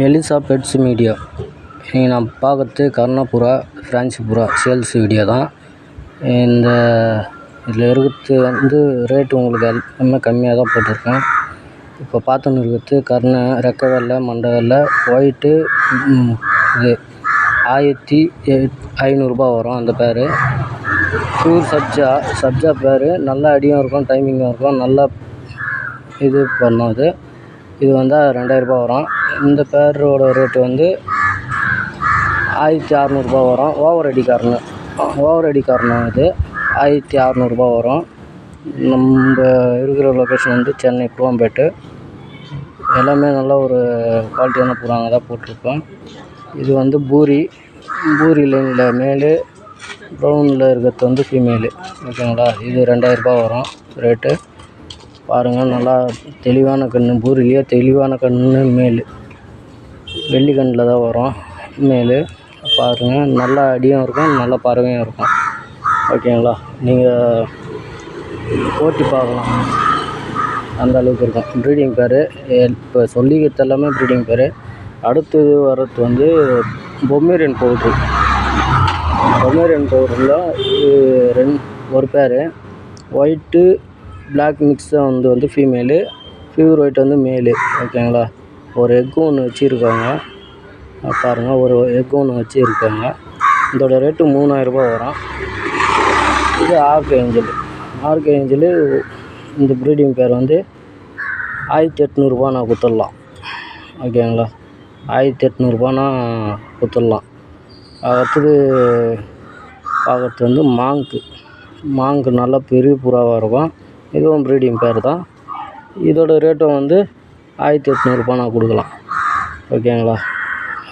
Elisha pets media. இன்றைக்கி நான் பார்க்கறது கர்ணாபுரா ஃப்ரான்சி புறா சேல்ஸ் வீடியோ தான். இந்த இதில் இருக்கிறது வந்து ரேட்டு உங்களுக்கு எல்லாமே கம்மியாக தான் போட்டிருக்கேன். இப்போ பார்த்துன்னு இருக்கிறது கர்ண ரெக்கை வெள்ளை மண்டை வெள்ளை ஒயிட்டு இது ஆயிரத்தி எட் ஐநூறுரூபா வரும் அந்த பேர். ப்யூர் சப்ஜா சப்ஜா பேர். நல்லா அடியும் இருக்கும் டைமிங்கும் இருக்கும். நல்லா இது பண்ணும் அது. இது வந்தால் ரெண்டாயிரரூபா வரும். இந்த பேரோட ரேட்டு வந்து ஆயிரத்தி அறநூறுபா வரும். ஓவர் அடி காரணம். ஓவர் அடி காரணம் இது. ஆயிரத்தி அறநூறுபா வரும். நம்ம இருக்கிற லொக்கேஷன் வந்து சென்னை குரோம்பேட்டு எல்லாமே நல்ல ஒரு குவாலிட்டியான புறாங்க தான் போட்டிருக்கோம். இது வந்து பூரி. பூரி லைனில் மேலு ப்ரௌனில் இருக்கிறது வந்து ஃபீமேலு ஓகேங்களா? இது ரெண்டாயிரரூபா வரும் ரேட்டு பாருங்கள் நல்லா தெளிவான கன்று பூரிலேயே தெளிவான கன்று மேலு. வெள்ளி தான் வரும். மேலு பாருங்கள் நல்லா அடியும் இருக்கும் நல்ல பறவையும் இருக்கும். ஓகேங்களா? நீங்கள் ஓட்டி பார்க்கலாம். அந்த அளவுக்கு இருக்கும். ப்ரீடிங் பேர் இப்போ சொல்லிக்கிறது எல்லாமே ப்ரீடிங் பேர். அடுத்தது வர்றது வந்து பொம்மேரியன் பவுட்ரு பொம்மேரியன் பவுட்ரில் ரெண் ஒரு பேர். ஒயிட்டு பிளாக் மிக்ஸாக வந்து வந்து ஃபீமேலு ஃபீவர் ஒயிட் வந்து மேலு ஓகேங்களா? ஒரு எக்கு ஒன்று வச்சுருக்காங்க. பாருங்கள் ஒரு எக்கு ஒன்று வச்சுருக்காங்க. இதோட ரேட்டு மூணாயிரரூபா வரும். இது ஆர்க் ஏஞ்சல். ஆர்க் ஏஞ்சலு இந்த ப்ரீடிங் பேர் வந்து ஆயிரத்தி எட்நூறுபா நான் கொடுத்துடலாம் ஓகேங்களா? ஆயிரத்தி எட்நூறுபானா கொடுத்துடலாம் அடுத்தது பார்க்கறது வந்து மாங்க்கு மாங்கு நல்லா பெரிய புறாவாக இருக்கும். இதுவும் ப்ரீடிங் பேர் தான். இதோட ரேட்டும் வந்து ஆயிரத்தி எட்நூறுபா நான் கொடுக்கலாம். ஓகேங்களா?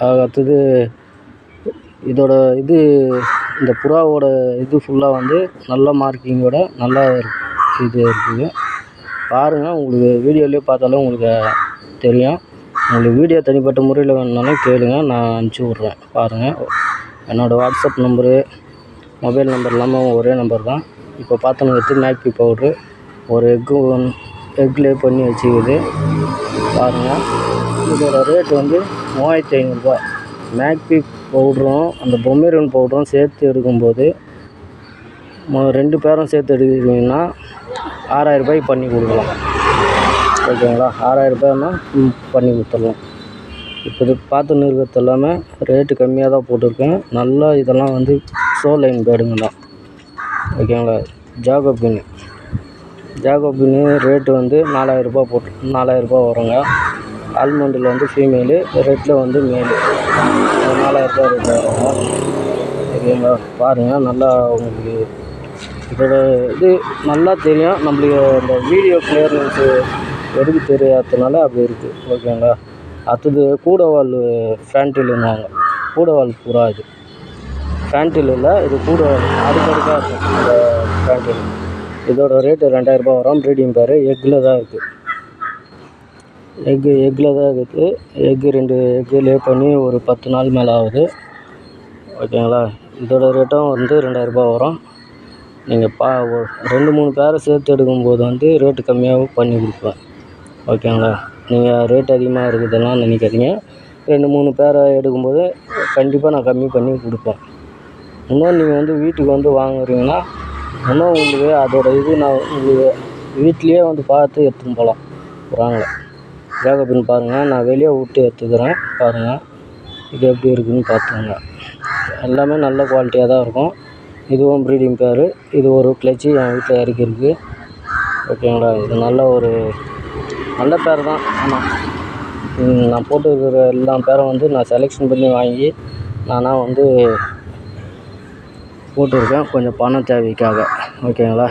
அடுத்தது இதோட இது இந்த புறாவோட இது ஃபுல்லாக வந்து நல்ல மார்க்கிங்கோட நல்லா இது இருக்குது. பாருங்கள் உங்களுக்கு வீடியோலேயே பார்த்தாலே உங்களுக்கு தெரியும். உங்களுக்கு வீடியோ தனிப்பட்ட முறையில் வேணுனாலும் கேளுங்க நான் அனுப்பிச்சி விட்றேன். பாருங்கள் என்னோடய வாட்ஸ்அப் நம்பரு மொபைல் நம்பர் இல்லாமல் ஒரே நம்பர் தான். இப்போ பார்த்துன்னு இருக்கிறது மேக்பி பவுட்ரு ஒரு எக்கு ஒன் பண்ணி வச்சுக்குது. பாருங்கள் இதோட ரேட் வந்து மூவாயிரத்தி ஐநூறுரூபா மேக்பி பவுடரும் அந்த பொம்மேரியன் பவுடரும் சேர்த்து எடுக்கும்போது ரெண்டு பேரும் சேர்த்து எடுக்கிறீங்கன்னா ஆறாயிரம் ரூபாய்க்கு பண்ணி கொடுக்கலாம். ஓகேங்களா? ஆறாயிரரூபாய்னா பண்ணி கொடுத்துடலாம். இப்போ இது பார்த்து இருக்கிறது எல்லாமே ரேட்டு கம்மியாக தான் போட்டிருக்கேன் நல்லா இதெல்லாம் வந்து சோ லைன் பேடுங்க தான். ஓகேங்களா? ஜாகோபின் ஜாகோபின் ரேட்டு வந்து நாலாயிரரூபா போட்டு நாலாயிரரூபா வருங்க. ஆல்மண்டில் வந்து ஃபீமேலு ரெட்டில் வந்து மேலு நாலாயிரரூபா ரேட்டில் வருங்க. ஓகேங்களா பாருங்கள் நல்லா உங்களுக்கு இதோட இது நல்லா தெரியும். நம்மளுக்கு இந்த வீடியோ கிளியர்னஸ் எதுக்கு தெரியாததுனால அப்படி இருக்குது ஓகேங்களா? அடுத்தது கூடவால் ஃபேன்டிலுன்னுவாங்க கூடவால் புறா இது. ஃபேன்டில் இல்லை இது கூடவால் அடுக்கடுக்காக இருக்கும் இந்த ஃபேன்டில் இதோட ரேட்டு ரெண்டாயிரரூபா வரும். ப்ரீடிங் பேர் எக்கில் தான் இருக்குது எக்கு எக்கில் தான் இருக்குது எக்கு ரெண்டு எக்கு லே பண்ணி ஒரு பத்து நாள் மேலே ஆகுது. ஓகேங்களா இதோட ரேட்டும் வந்து ரெண்டாயிரரூபா வரும். நீங்கள் பா ரெண்டு மூணு பேரை சேர்த்து எடுக்கும்போது வந்து ரேட்டு கம்மியாகவும் பண்ணி கொடுப்பேன் ஓகேங்களா நீங்கள் ரேட் அதிகமாக இருக்குதுலாம் நினைக்காதீங்க. ரெண்டு மூணு பேரை எடுக்கும்போது கண்டிப்பாக நான் கம்மி பண்ணி கொடுப்பேன். இன்னும் நீங்கள் வந்து வீட்டுக்கு வந்து வாங்குறீங்கன்னா ஆனால் உங்களுக்கு அதோட இது நான் உங்களுக்கு வீட்லேயே வந்து பார்த்து எடுத்துன்னு போகலாம். புறாங்களை ஜாகபின் பாருங்கள் நான் வெளியே விட்டு எடுத்துக்கிறேன். பாருங்கள் இது எப்படி இருக்குதுன்னு பார்த்துக்கோங்க. எல்லாமே நல்ல குவாலிட்டியாக தான் இருக்கும். இதுவும் ப்ரீடிங் பேர் இது ஒரு கிளச்சி என் வீட்டில் இறக்கிருக்கு ஓகேங்களா? இது நல்ல ஒரு நல்ல பேர் தான். ஆமாம் நான் போட்டுருக்கிற எல்லா பேரும் வந்து நான் செலெக்ஷன் பண்ணி வாங்கி நானாக வந்து போட்டிருக்கேன். கொஞ்சம் பணம் தேவைக்காக. ஓகேங்களா?